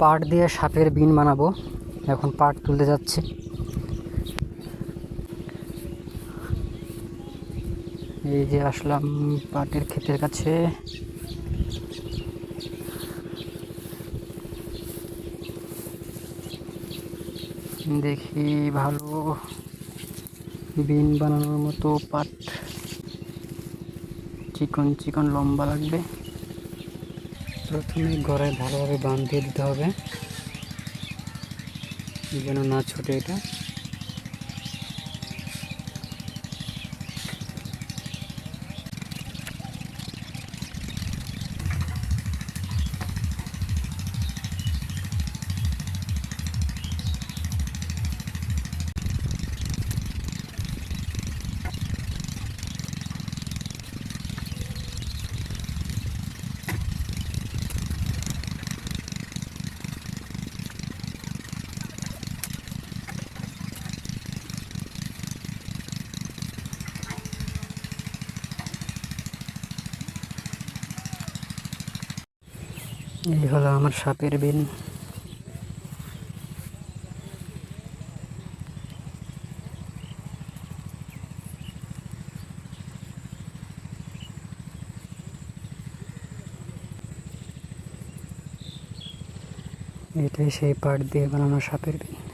পাট দিয়ে সাপের বিন বানাবো। এখন পাট তুলতে যাচ্ছি। এই যে আসলাম পাটের ক্ষেতের কাছে। দেখি ভালো বিন বানানোর মতো পাট। চিকন চিকন, লম্বা লাগবে। প্রথমে গড়ায় ভালোভাবে বাঁধিয়ে দিতে হবে। যেন না ছোটে এটা। এই হলো আমার সাপের বিন। এটাই সেই পাট দিয়ে বানানো সাপের বিন।